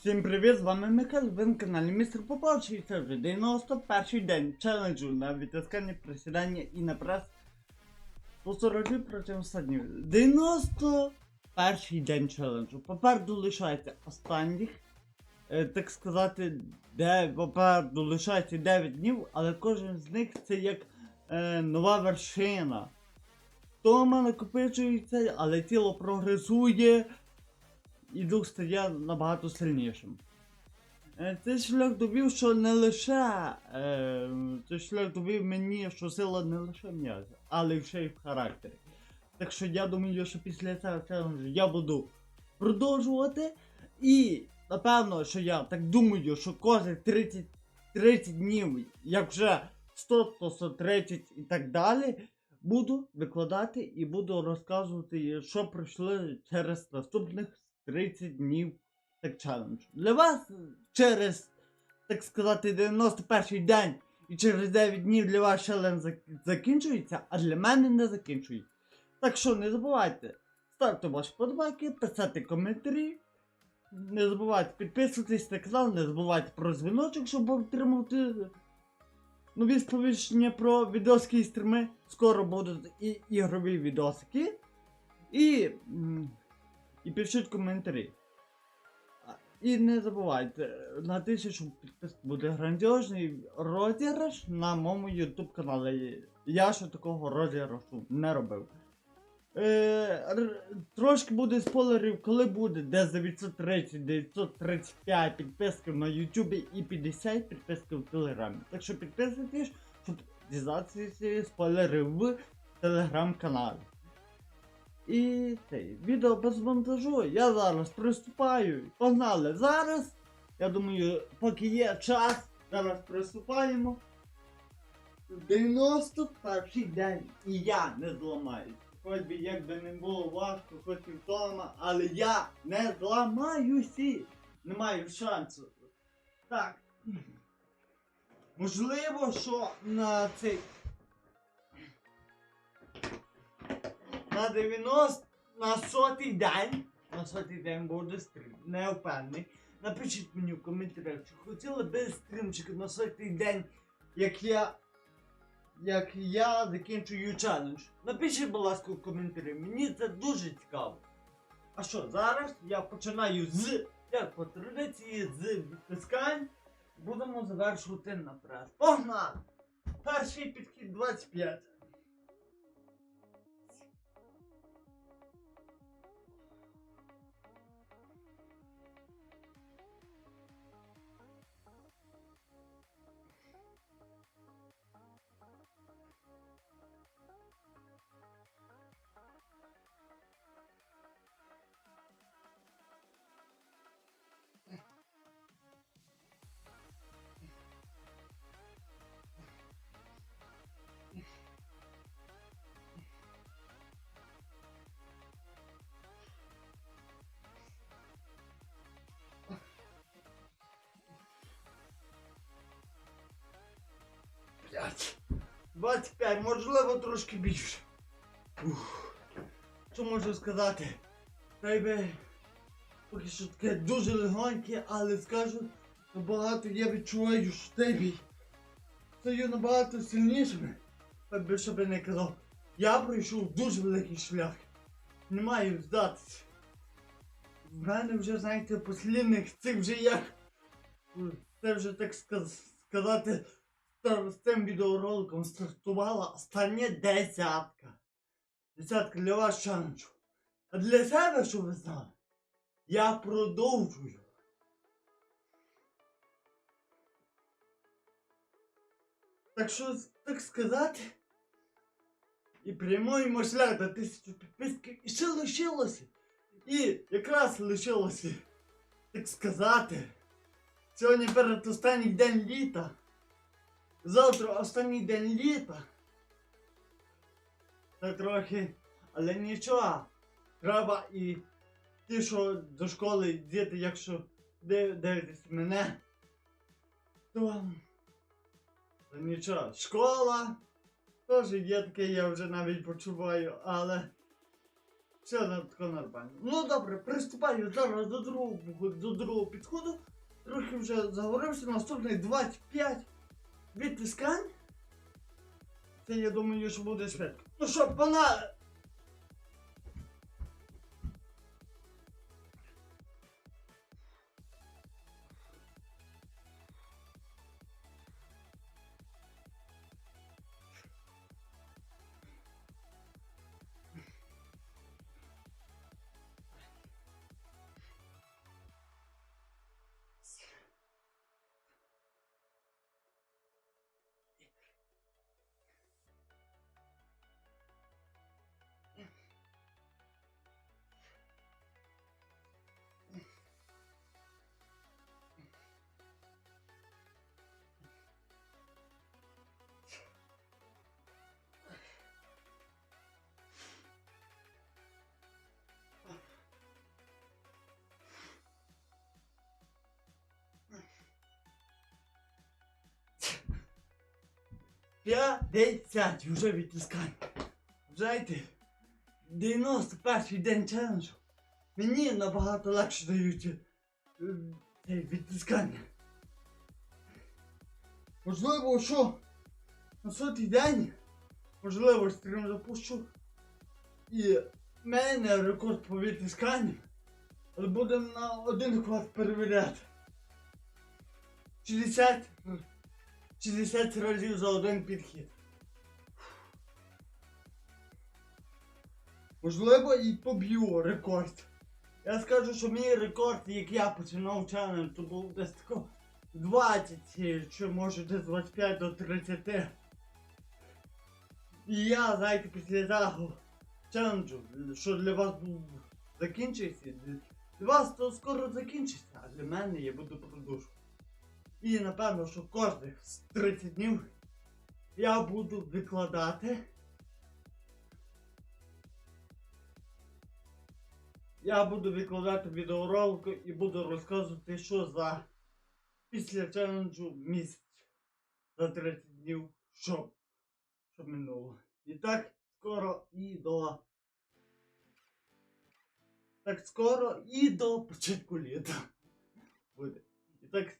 Всім привіт, з вами Михайло, ви на каналі Містер Попавчий, і це вже 91 день челенджу на відтискання, присідання і на прес по 40 протягом 100 днів. 91 день челенджу. Попереду лишається останніх, е, так сказати, де попереду лишається 9 днів, але кожен з них це як е, нова вершина. Тома накопичується, але тіло прогресує і дух стає набагато сильнішим. Е, Цей шлях довів, що не лише. Е, цей шлях довів мені, що сила не лише м'яза, але ще й в характері. Так що я думаю, що після цього челенджу я буду продовжувати. І напевно, що я так думаю, що кожних 30, 30 днів, як вже 100, то 130 і так далі, буду викладати і буду розказувати, що пройшли через наступних 30 днів так челендж. Для вас через, так сказати, 91 день і через 9 днів для вас челендж закінчується, а для мене не закінчується. Так що не забувайте ставте ваші подобайки, писати коментарі. Не забувайте підписуватись на канал, не забувайте про дзвіночок, щоб отримати нові сповіщення про відоски і стріми. Скоро будуть і ігрові відосики. І. і пишіть коментарі. І не забувайте, на тисячу підписок буде грандіозний розіграш на моєму YouTube каналі. Я ще такого розіграшу не робив. Е, трошки буде спойлерів, коли буде, де за 930, 935 підписків на YouTube і 50 підписків в Телеграмі. Так що підписуйтесь, щоб дізнатися спойлери в телеграм-каналі. І цей відео без монтажу. Я зараз приступаю. Погнали зараз. Я думаю, поки є час, зараз приступаємо. 91 день і я не зламаюсь. Хоч би як би не було важко, хоч і вдома, але я не зламаюся. Не маю шансу. Так. Можливо, що на цей на 90, на сотий день, на сотий день буде стрім, не впевнений. Напишіть мені в коментарях, чи хотіли би стрімчик на сотий день, як я. Як я закінчую челендж. Напишіть, будь ласка, в коментарі, мені це дуже цікаво. А що, зараз я починаю з, як по традиції, з відтискань. Будемо завершувати на прес. Погнали! Перший підхід 25. П'ять. 25, можливо, трошки більше. Ух. Що можу сказати? Би поки що таке дуже легоньке, але скажу, набагато я відчуваю, що цей бій стаю набагато сильнішими. Так би що би не казав. Я пройшов дуже великий шлях. Не маю здатися. В мене вже, знаєте, послідних цих вже як. Це вже так сказ- сказати. З цим відеороликом стартувала остання десятка. Десятка для вас челенджу. А для себе, що ви знали, я продовжую. Так що, так сказати, і прямуємо шлях до тисячу підписків і ще лишилося. І якраз лишилося, так сказати, сьогодні перед останній день літа. Завтра останній день літа. Та трохи, але нічого. Треба і ті, що до школи діти, якщо див- дивитесь мене, то, то нічого. Школа теж є таке, я вже навіть почуваю, але Все нормально. Ну добре, приступаю зараз до другого до другого підходу. Трохи вже заговорився, наступний 25 відтискань. Це я думаю, що буде швидко. Ну що, пана. П'ятдесят вже відтискань. Знаєте, 91 день челенджу. Мені набагато легше дають е, це відтискання. Можливо, що на сотий день, можливо, стрім запущу. І в мене рекорд по відтисканням. Але будемо на один хват перевіряти. 60 60 разів за один підхід. Можливо, і поб'ю рекорд. Я скажу, що мій рекорд, як я починав челендж, то був десь тако 20, чи може десь 25 до 30. І я, знаєте, після того челенджу, що для вас був закінчився, для вас то скоро закінчиться, а для мене я буду продовжувати. І напевно, що кожних з 30 днів я буду викладати. Я буду викладати відеоролики і буду розказувати, що за після челенджу місяць за 30 днів, що, що минуло. І так скоро і до. Так скоро і до початку літа буде. І так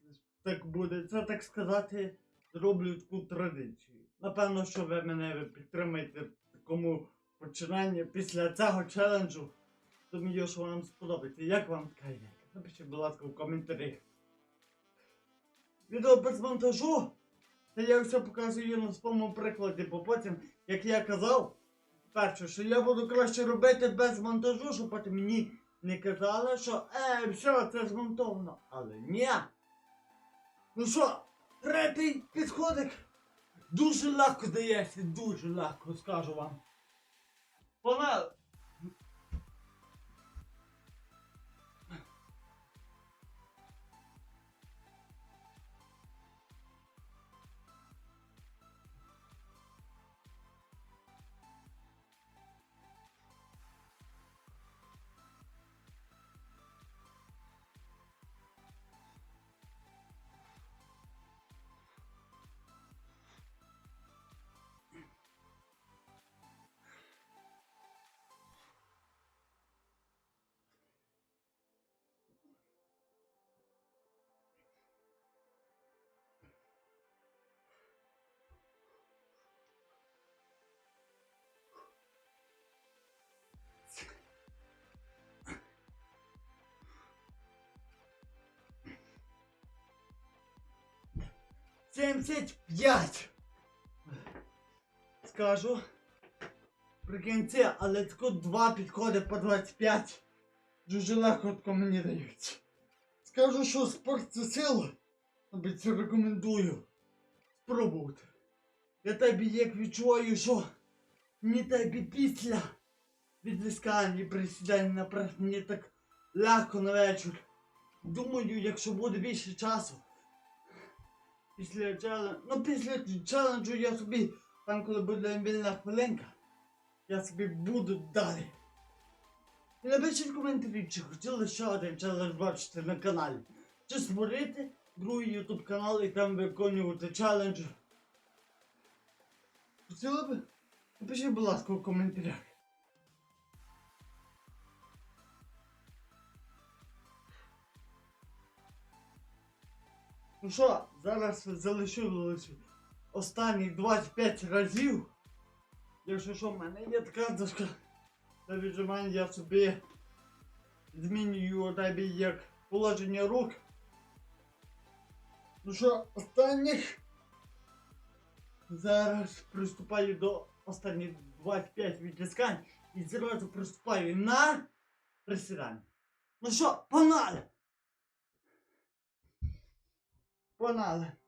так буде, це так сказати, зроблю таку традицію. Напевно, що ви мене підтримаєте в такому починанні після цього челенджу. Думаю, що вам сподобається. Як вам така ідея? Напишіть, будь ласка, в коментарях. Відео без монтажу. Це я все показую на своєму прикладі, бо потім, як я казав, перше, що я буду краще робити без монтажу, щоб потім мені не казали, що е, все, це змонтовано. Але ні. Ну що, третій підходик. Дуже легко здається, дуже легко, скажу вам. Вона. Сімдесят п'ять. Скажу. Прикиньте, але тако два підходи по 25. Дуже легко мені дається. Скажу, що спорт це сила. Тобі це рекомендую. Спробувати. Я тобі як відчуваю, що мені тобі після відвискань і присідань на прес мені так легко на вечір. Думаю, якщо буде більше часу. Після челенджу. Ну після челенджу я собі, там коли буде вільна хвилинка, я собі буду далі. І напишіть в коментарі, чи хотіли ще один челендж бачити на каналі. Чи створити другий ютуб канал і там виконувати челенджі. Хотіли би? Напишіть, будь ласка, в коментарях. Ну що, зараз залишилось останні 25 разів. Якщо що, в мене є така дошка для віджимань, я собі змінюю тебе як положення рук. Ну що, останніх. Зараз приступаю до останніх 25 відтискань і зразу приступаю на присідання. Ну що, погнали! Pô, nada.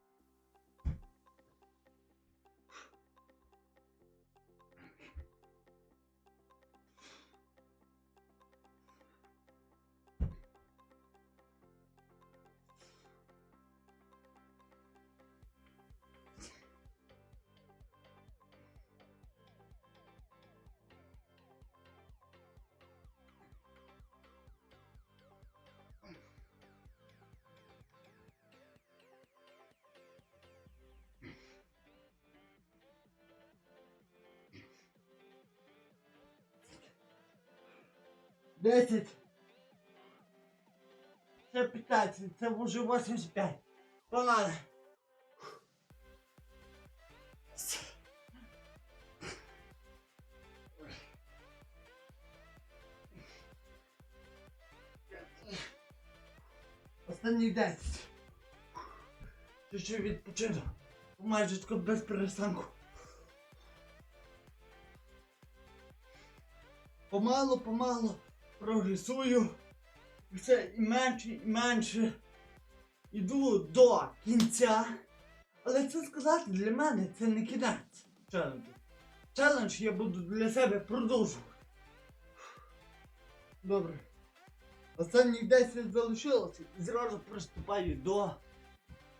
10. Це 15, це вже 85. Погнали. Останній 10. Чуть-чуть відпочинок. Майже тако без перестанку. Помало, помало прогресую. Все і менше, і менше. Іду до кінця. Але це сказати для мене це не кінець челенджу. Челендж я буду для себе продовжувати. Добре. Останніх 10 залишилося і зразу приступаю до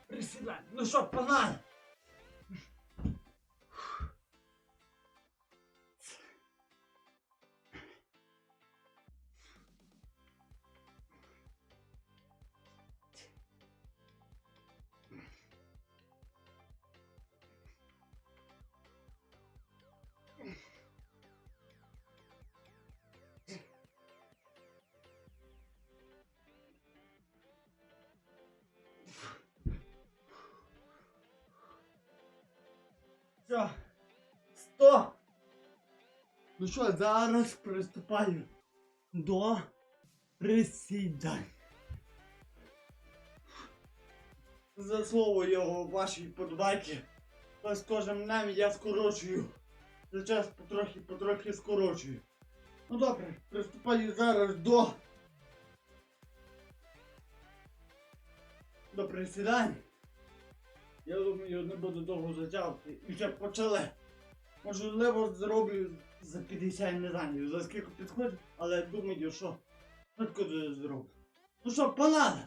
присідань. Ну що, погнали! Ну що, зараз приступаю до присідань. За слово його вашій подбайки. З кожним днем я скорочую. За час потрохи потрохи скорочую. Ну добре, приступаю зараз до. До присідань. Я думаю, не буду довго затягувати. І вже почали. Можливо, зроблю за 50 не знаю, за скільки підходить, але думаю, що швидко зроблю. Ну що, погнали!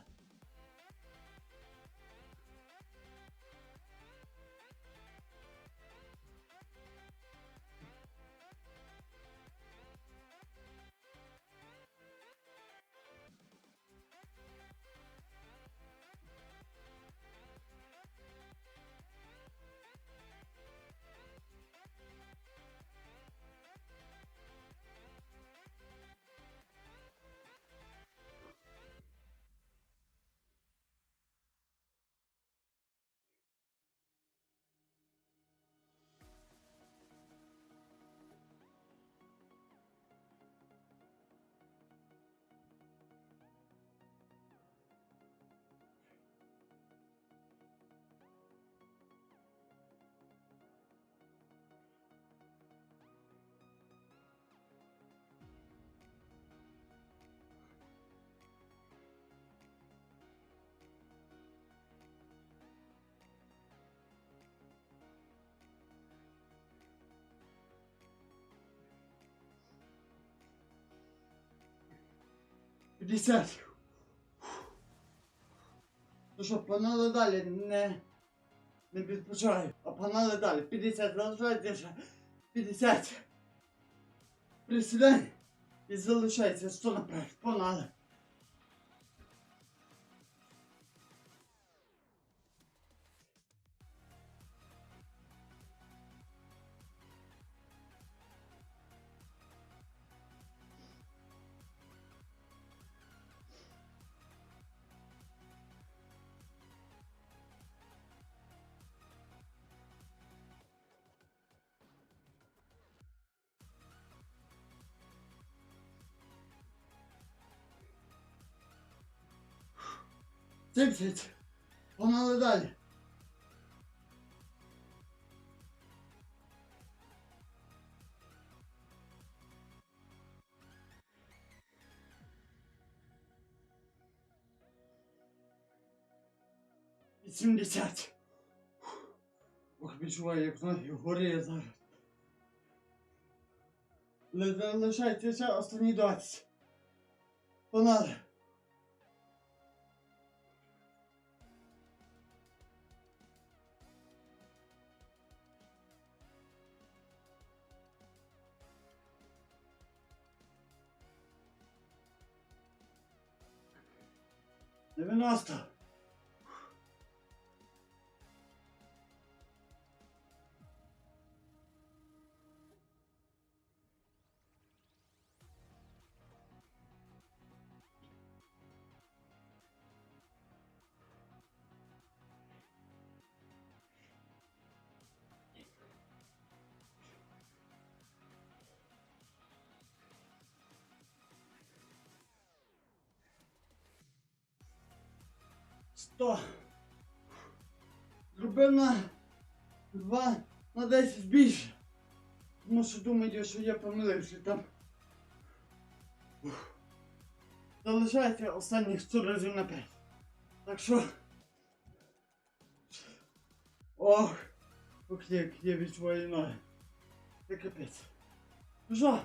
П'ятдесят. Ну що, погнали далі, не, не відпочиваю, а погнали далі. 50, залишається ще 50. Присідай і залишається 100 наперед. Погнали. 70. Погнали далі. Вісімдесят. Ох, відчуваю, як ноги горіє зараз. Ли- Лишається ще останні 20. Погнали. Nossa! 100. Зробив на 2 на 10 більше. Тому що думаю, що я помилився там. Ух. Залишається останніх 100 разів на 5. Так що. Ох! Ох, як я відчуваю ноги. Це капець. Ну що,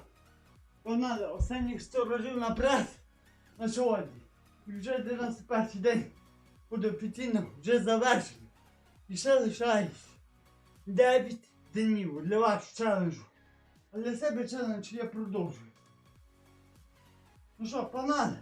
погнали, останніх 100 разів на прес на сьогодні. І вже 91 день буде офіційно вже завершено. І ще лишається 9 днів для вас челенджу. А для себе челендж я продовжую. Ну що, погнали?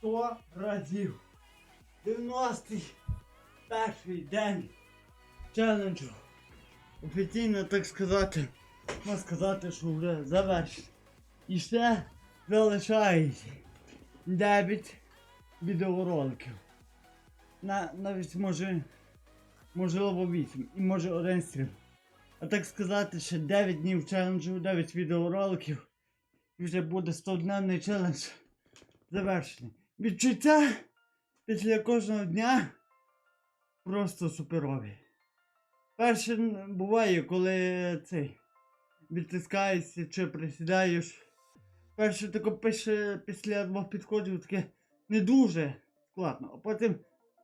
100 разів. 90 перший день челенджу. Офіційно так сказати, можна сказати, що вже завершено. І ще залишається 9 відеороликів. На, навіть може, можливо 8 і може один стрім. А так сказати, ще 9 днів челенджу, 9 відеороликів. І вже буде 100-дневний челендж завершений. Відчуття після кожного дня просто суперові. Перше буває, коли цей відтискаєшся чи присідаєш. Перше таке пише після двох підходів таке не дуже складно, а потім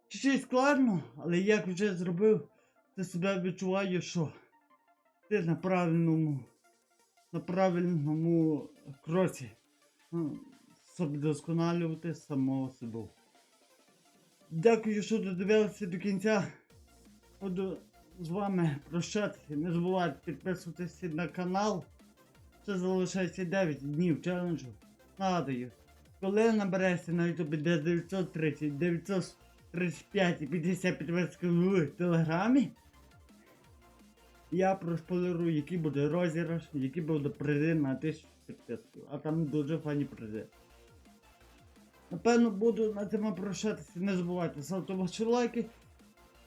чуть-чуть складно, але як вже зробив, ти себе відчуваєш, що ти на правильному, на правильному кроці. Собі самого себе. Дякую, що додивилися до кінця. Буду з вами прощатися. Не забувайте підписуватися на канал. Ще залишається 9 днів челенджу. Нагадую, коли набереться на ютубі де 930, 935 і 50 підписків в телеграмі, я проспойлерую, який буде розіграш, який буде призи на 1000 підписків. А там дуже фані призи. Напевно, буду на цьому прощатися. Не забувайте ставити ваші лайки,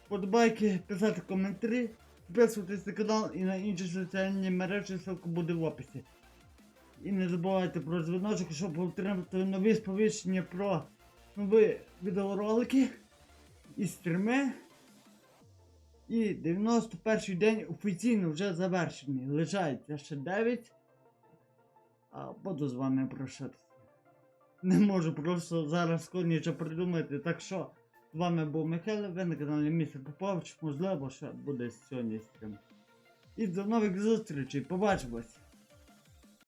подобайки, писати коментарі, підписуватись на канал і на інші соціальні мережі, ссылка буде в описі. І не забувайте про дзвіночок, щоб отримати нові сповіщення про нові відеоролики і стріми. І 91 день офіційно вже завершений. Лишається ще 9. А буду з вами прощатися. Не можу просто зараз нічого придумати. Так що з вами був Михайло, ви на каналі Містер Попович. Можливо, ще буде сьогодні стрім. І до нових зустрічей. Побачимось!